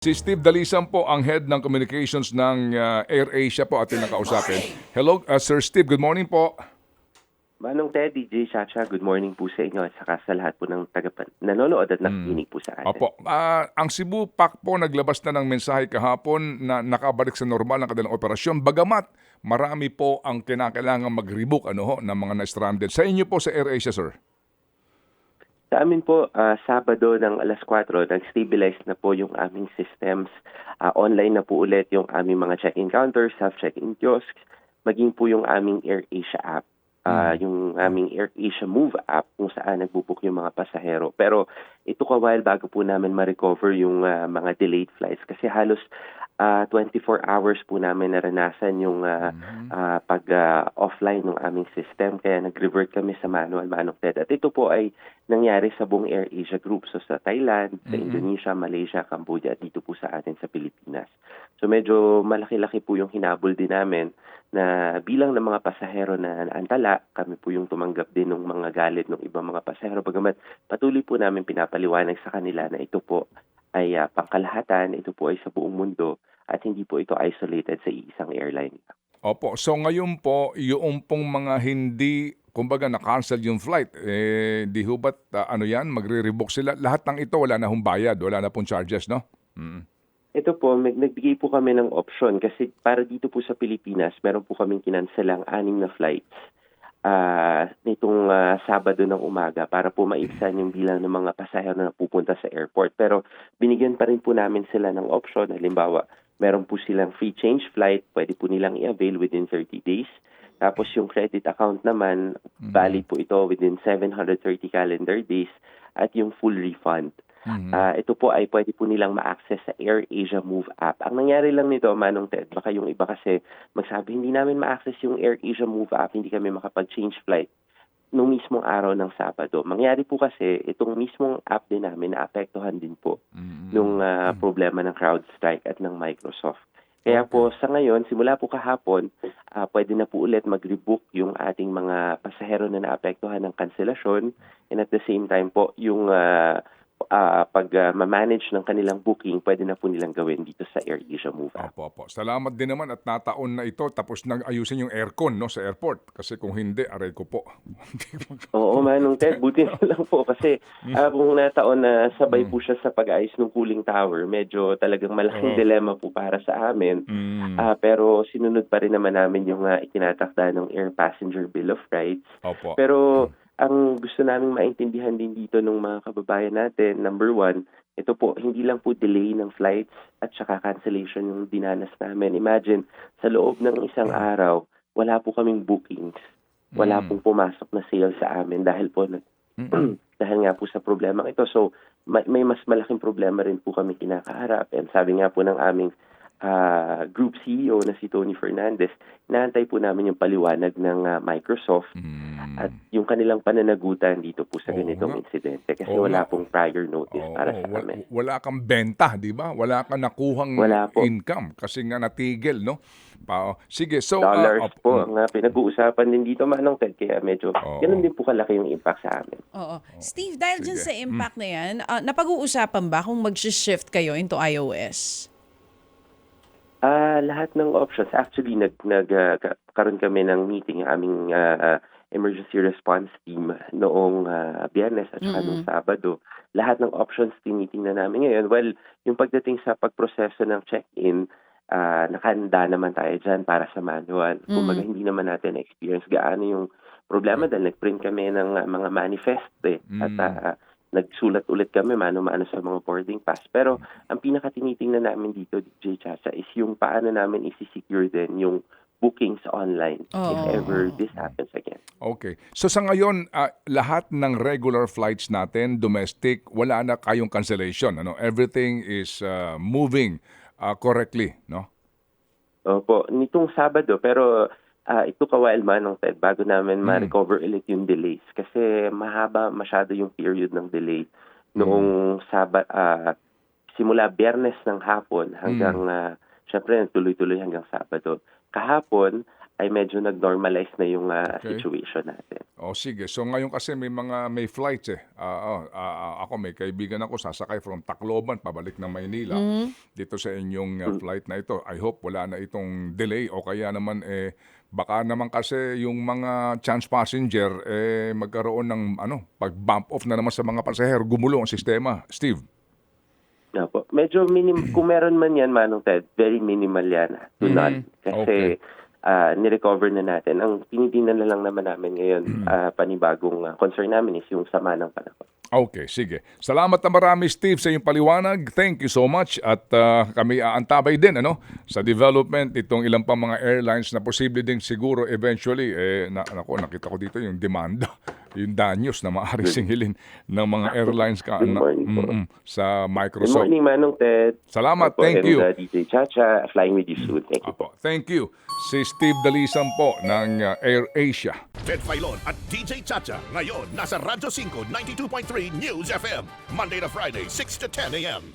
Si Steve Dalisan po ang head ng communications ng uh, AirAsia po ating nakausapin. Hello, uh, Sir Steve. Good morning po. Manong Ted, DJ Chacha, good morning po sa inyo at saka sa lahat po ng taga nanonood at nakikinig po sa atin. Opo. Ah, ang Cebu PAC po naglabas na ng mensahe kahapon na nakabalik sa normal ang kanilang operasyon. Bagamat marami po ang kinakailangan mag-rebook ano ho, ng mga na-stranded. Sa inyo po sa AirAsia, sir. Sa amin po, ah, Sabado ng alas 4, nag-stabilize na po yung aming systems. Ah, online na po ulit yung aming mga check-in counters, self-check-in kiosks, maging po yung aming AirAsia app. Ah, yung aming AirAsia Move app kung saan nagbubook yung mga pasahero. Pero ito ka while bago po namin ma-recover yung ah, mga delayed flights kasi halos ah, 24 hours po namin naranasan yung ah, ah, pag ah, offline ng aming system kaya nag-revert kami sa manual manok Ted. At ito po ay nangyari sa buong AirAsia Group. So sa Thailand, sa Indonesia, Malaysia, Cambodia, at dito po sa atin sa Pilipinas. So medyo malaki-laki po yung hinabol din namin na bilang ng mga pasahero na naantala, kami po yung tumanggap din ng mga galit ng ibang mga pasahero. Bagamat patuloy po namin pinapaliwanag sa kanila na ito po ay ah, pangkalahatan, ito po ay sa buong mundo at hindi po ito isolated sa isang airline. Opo. So ngayon po, yung pong mga hindi, kumbaga na-cancel yung flight, eh, di ho ba't, ah, ano yan, magre-rebook sila? Lahat ng ito, wala na hong bayad, wala na pong charges, no? Mm. Ito po, may, nagbigay po kami ng option kasi para dito po sa Pilipinas, meron po kaming kinanselang anim na flights ah nitong ah, Sabado ng umaga para po maibsan yung bilang ng mga pasahero na pupunta sa airport. Pero binigyan pa rin po namin sila ng option. Halimbawa, meron po silang free change flight, pwede po nilang i-avail within 30 days. Tapos yung credit account naman, valid po ito within 730 calendar days at yung full refund. Mhm. Ah, ito po ay pwede po nilang ma-access sa AirAsia Move app. Ang nangyari lang nito, Manong Ted, baka yung iba kasi magsabi, hindi namin ma-access yung AirAsia Move app, hindi kami makapag-change flight nung mismong araw ng Sabado. Mangyari po kasi, itong mismong app din namin naapektuhan din po Mhm. nung ah, problema ng CrowdStrike at ng Microsoft. Kaya po sa ngayon, simula po kahapon, ah, pwede na po ulit mag-rebook yung ating mga pasahero na naapektuhan ng kanselasyon and at the same time po yung ah, ah, pag ah, ma-manage ng kanilang booking, pwede na po nilang gawin dito sa AirAsia Move app. Opo, opo. Salamat din naman at nataon na ito tapos nang ayusin yung aircon no sa airport kasi kung hindi aray ko po. Oo, Manong Ted, buti na lang po kasi ah, kung nataon na sabay po siya sa pag-ayos ng cooling tower, medyo talagang malaking Oo. dilemma po para sa amin. Mm, Ah, pero sinunod pa rin naman namin yung uh, itinatakda ng Air Passenger Bill of Rights. opo. Pero ang gusto naming maintindihan din dito ng mga kababayan natin, number one, ito po, hindi lang po delay ng flights at saka cancellation yung dinanas namin. Imagine, sa loob ng isang araw, wala po kaming bookings. Wala Mm. pong pumasok na sale sa amin dahil po nag- dahil nga po sa problema ito. So, may, may mas malaking problema rin po kami kinakaharap. And sabi nga po ng aming ah, group CEO na si Tony Fernandez, inaantay po namin yung paliwanag ng ah, Microsoft Mm. At yung kanilang pananagutan dito po sa Oo ganitong insidente kasi Oo wala pong prior notice Oo, para sa wa- amin. Wala kang benta, di ba? Wala kang nakuhang Wala po. income kasi nga natigil, no? Pa, sige, so... ah, Dollars op- po mm, ang ah, pinag-uusapan din dito manong Ted kaya medyo Oo. ganun din po kalaki yung impact sa amin. Oo. Steve, dahil dyan Sige. sa impact na yan, ah, napag-uusapan ba kung mag-shift kayo into iOS? Ah, lahat ng options. Actually, nag, nag ah, kami ng meeting, yung aming ah, ah, emergency response team noong ah, biyernes at saka noong Sabado. Lahat ng options tinitingnan namin ngayon. Well, yung pagdating sa pagproseso ng check-in, ah, nakahanda naman tayo dyan para sa manual. Kumbaga, hindi naman natin experience gaano yung problema dahil nag-print kami ng ah, mga manifest eh. At Mm. ah, nagsulat ulit kami mano-mano sa mga boarding pass. Pero ang pinaka tinitingnan namin dito, DJ Chacha, is yung paano namin isi-secure din yung bookings online if Oo. ever this happens again. Okay. So sa ngayon, ah, lahat ng regular flights natin, domestic, wala na kayong cancellation. Ano? Everything is ah, moving ah, correctly, no? Opo, nitong Sabado, pero ah, ito kawal man ng Ted bago namin ma-recover ulit yung delays kasi mahaba masyado yung period ng delay noong Saba ah, simula Biyernes ng hapon hanggang ah, syempre tuloy-tuloy hanggang Sabado. Kahapon ay medyo nag-normalize na yung ah, Okay. situation natin. O sige, so ngayon kasi may mga may flights eh. Ah, ah, ah, ako may kaibigan ako sasakay from Tacloban pabalik ng Maynila dito sa inyong ah, flight na ito. I hope wala na itong delay o kaya naman eh baka naman kasi yung mga chance passenger eh magkaroon ng ano, pag bump off na naman sa mga pasahero, gumulo ang sistema. Steve. Opo. Medyo minim, kung meron man yan, Manong Ted, very minimal yan. Do Mhm. not. Kasi Okay. ah, nirecover na natin. Ang tinitingnan na lang naman namin ngayon, Mhm. ah, panibagong ah, concern namin is yung sama ng panahon. Okay, sige. Salamat na marami Steve sa iyong paliwanag. Thank you so much at ah, kami aantabay din ano sa development itong ilang pa mga airlines na posible din siguro eventually eh na, nako nakita ko dito yung demanda, yung danyos na maaari singilin ng mga airlines ka Good na, morning po. mm-mm, sa Good Microsoft. morning, Manong Ted. Salamat, Opo, thank and, you. ah, DJ Chacha, flying with you soon. Thank you. Apo, thank you. Si Steve Dalisan po ng ah, Air Asia. Ted Filon at DJ Chacha. Ngayon, nasa Radyo 5, 92.3 News FM. Monday to Friday, 6 to 10 a.m.